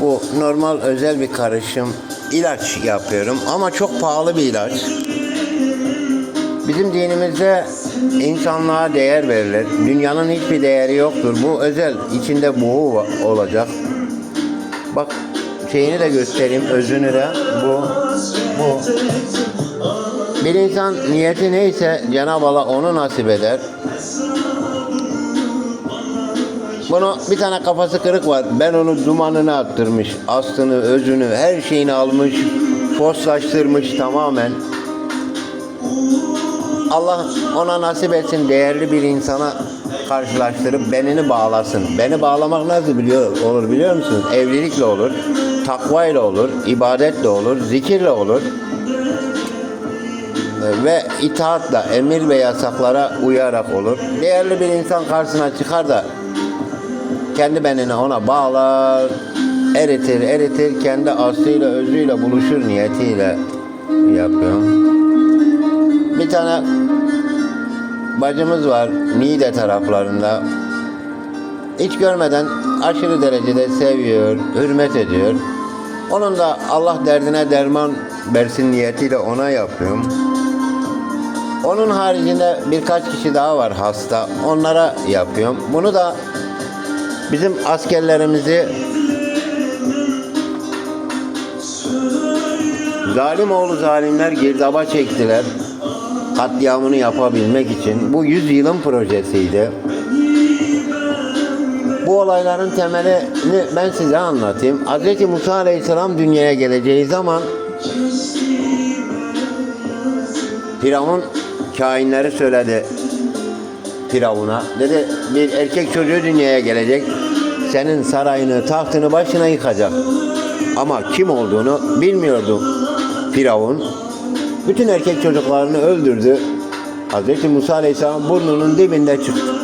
Bu normal özel bir karışım ilaç yapıyorum ama çok pahalı bir ilaç. Bizim dinimizde insanlığa değer verilir. Dünyanın hiçbir değeri yoktur. Bu özel. içinde buğu olacak. Bak şeyini de göstereyim. Özünü de. Bu. Bu. Bir insan niyeti neyse Cenab-ı Allah onu nasip eder. Bunu bir tane kafası kırık var. Ben onu dumanını attırmış. Aslını, özünü, her şeyini almış. Foslaştırmış tamamen. Allah ona nasip etsin değerli bir insana karşılaştırıp benini bağlasın. Beni bağlamak nasıl biliyor, olur biliyor musunuz? Evlilikle olur, takvayla olur, ibadetle olur, zikirle olur ve itaatla, emir ve yasaklara uyarak olur. Değerli bir insan karşısına çıkar da kendi benini ona bağlar, eritir, eritir, kendi aslıyla, özüyle buluşur niyetiyle yapıyor. Bir tane bacımız var Niğde taraflarında. Hiç görmeden aşırı derecede seviyor, hürmet ediyor. Onun da Allah derdine derman versin niyetiyle ona yapıyorum. Onun haricinde birkaç kişi daha var hasta. Onlara yapıyorum. Bunu da bizim askerlerimizi zalim oğlu zalimler girdaba çektiler. Katliamını yapabilmek için. Bu 100 yılın projesiydi. Bu olayların temelini ben size anlatayım. Hz. Musa Aleyhisselam dünyaya geleceği zaman Firavun kainleri söyledi Firavun'a. Dedi bir erkek çocuğu dünyaya gelecek. Senin sarayını, tahtını başına yıkacak. Ama kim olduğunu bilmiyordu Firavun. Bütün erkek çocuklarını öldürdü. Hz. Musa Aleyhisselam burnunun dibinde çıktı.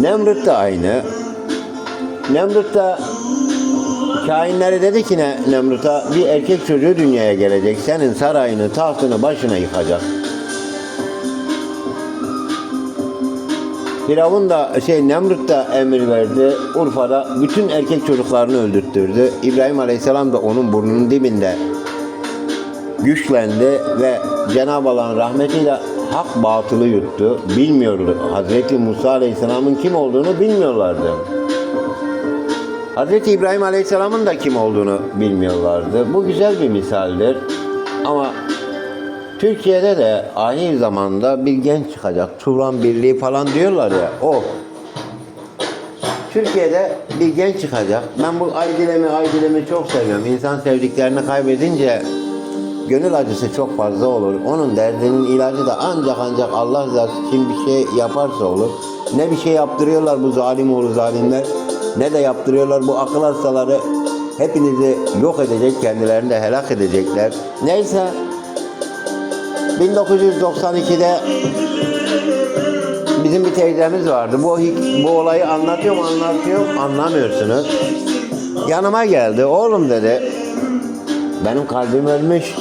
Nemrut da aynı. Nemrut da kainleri dedi ki ne Nemrut'a bir erkek çocuğu dünyaya gelecek. Senin sarayını, tahtını başına yıkacak. Firavun da şey Nemrut da emir verdi. Urfa'da bütün erkek çocuklarını öldürttürdü. İbrahim Aleyhisselam da onun burnunun dibinde güçlendi ve Cenab-ı Allah'ın rahmetiyle hak batılı yuttu. Bilmiyordu. Hazreti Musa Aleyhisselam'ın kim olduğunu bilmiyorlardı. Hazreti İbrahim Aleyhisselam'ın da kim olduğunu bilmiyorlardı. Bu güzel bir misaldir. Ama Türkiye'de de ahir zamanda bir genç çıkacak. Turan Birliği falan diyorlar ya. O. Türkiye'de bir genç çıkacak. Ben bu Aydilemi Aydilemi çok seviyorum. İnsan sevdiklerini kaybedince gönül acısı çok fazla olur. Onun derdinin ilacı da ancak ancak Allah rızası için bir şey yaparsa olur. Ne bir şey yaptırıyorlar bu zalim oğlu zalimler ne de yaptırıyorlar bu akıl hastaları. Hepinizi yok edecek, kendilerini de helak edecekler. Neyse 1992'de bizim bir teyzemiz vardı. Bu bu olayı anlatıyorum, anlatıyorum, anlamıyorsunuz. Yanıma geldi. Oğlum dedi. Benim kalbim ölmüş.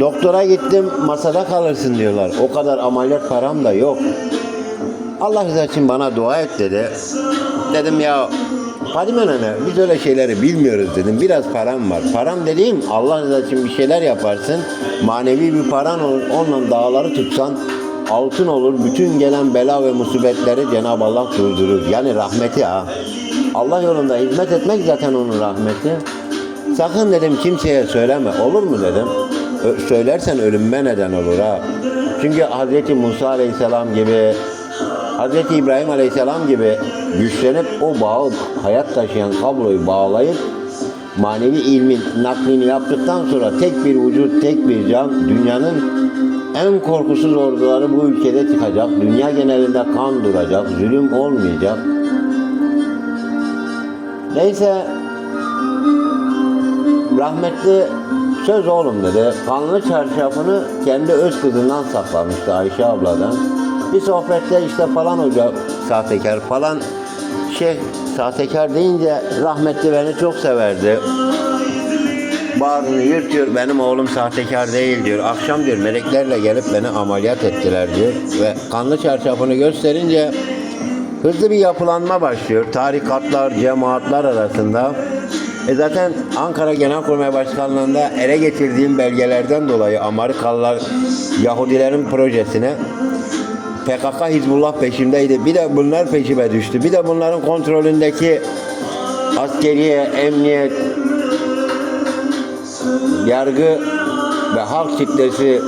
Doktora gittim, masada kalırsın diyorlar. O kadar ameliyat param da yok. Allah rızası için bana dua et dedi. Dedim ya Fadime nene biz öyle şeyleri bilmiyoruz dedim. Biraz param var. Param dediğim Allah rızası için bir şeyler yaparsın. Manevi bir paran olur. Onunla dağları tutsan altın olur. Bütün gelen bela ve musibetleri Cenab-ı Allah durdurur. Yani rahmeti ha. Allah yolunda hizmet etmek zaten onun rahmeti. Sakın dedim kimseye söyleme. Olur mu dedim. Ö- söylersen ölümme neden olur ha. Çünkü Hz. Musa Aleyhisselam gibi Hz. İbrahim Aleyhisselam gibi güçlenip o bağı hayat taşıyan kabloyu bağlayıp manevi ilmin naklini yaptıktan sonra tek bir vücut, tek bir can dünyanın en korkusuz orduları bu ülkede çıkacak. Dünya genelinde kan duracak, zulüm olmayacak. Neyse rahmetli söz oğlum dedi. Kanlı çarşafını kendi öz kızından saklamıştı Ayşe abladan. Bir sohbette işte falan hoca sahtekar falan şey sahtekar deyince rahmetli beni çok severdi. Bağrını yırtıyor benim oğlum sahtekar değil diyor. Akşam diyor meleklerle gelip beni ameliyat ettiler diyor. Ve kanlı çarşafını gösterince hızlı bir yapılanma başlıyor. Tarikatlar, cemaatler arasında. E zaten Ankara Genelkurmay Başkanlığı'nda ele geçirdiğim belgelerden dolayı Amerikalılar Yahudilerin projesine PKK Hizbullah peşimdeydi. Bir de bunlar peşime düştü. Bir de bunların kontrolündeki askeriye, emniyet, yargı ve halk kitlesi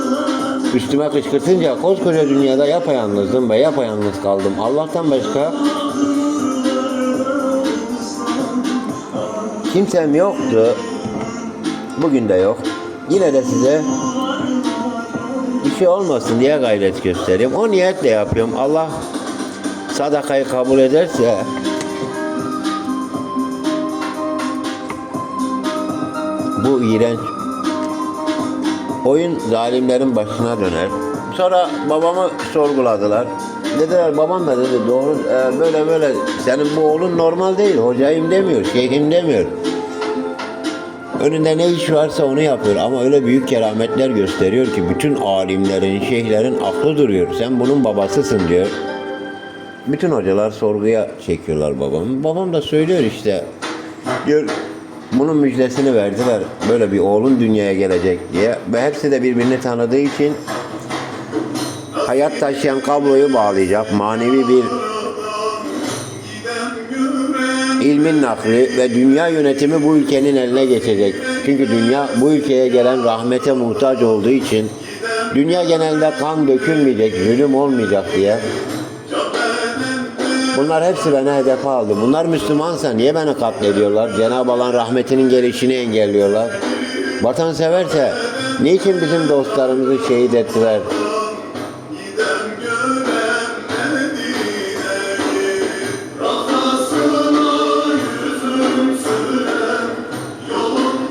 üstüme kışkırtınca koskoca dünyada yapayalnızdım ve yapayalnız kaldım. Allah'tan başka kimsem yoktu. Bugün de yok. Yine de size şey olmasın diye gayret gösteriyorum. O niyetle yapıyorum. Allah sadakayı kabul ederse bu iğrenç oyun zalimlerin başına döner. Sonra babamı sorguladılar. Dediler babam da dedi doğru e, böyle böyle senin bu oğlun normal değil hocayım demiyor şeyhim demiyor. Önünde ne iş varsa onu yapıyor ama öyle büyük kerametler gösteriyor ki bütün alimlerin, şeyhlerin aklı duruyor. Sen bunun babasısın diyor. Bütün hocalar sorguya çekiyorlar babamı. Babam da söylüyor işte. Diyor bunun müjdesini verdiler. Böyle bir oğlun dünyaya gelecek diye. Ve hepsi de birbirini tanıdığı için hayat taşıyan kabloyu bağlayacak. Manevi bir ilmin nakli ve dünya yönetimi bu ülkenin eline geçecek. Çünkü dünya bu ülkeye gelen rahmete muhtaç olduğu için dünya genelinde kan dökülmeyecek, zulüm olmayacak diye Bunlar hepsi beni hedefe aldı. Bunlar Müslümansa niye beni katlediyorlar? Cenab-ı Allah'ın rahmetinin gelişini engelliyorlar. Vatan severse niçin bizim dostlarımızı şehit ettiler?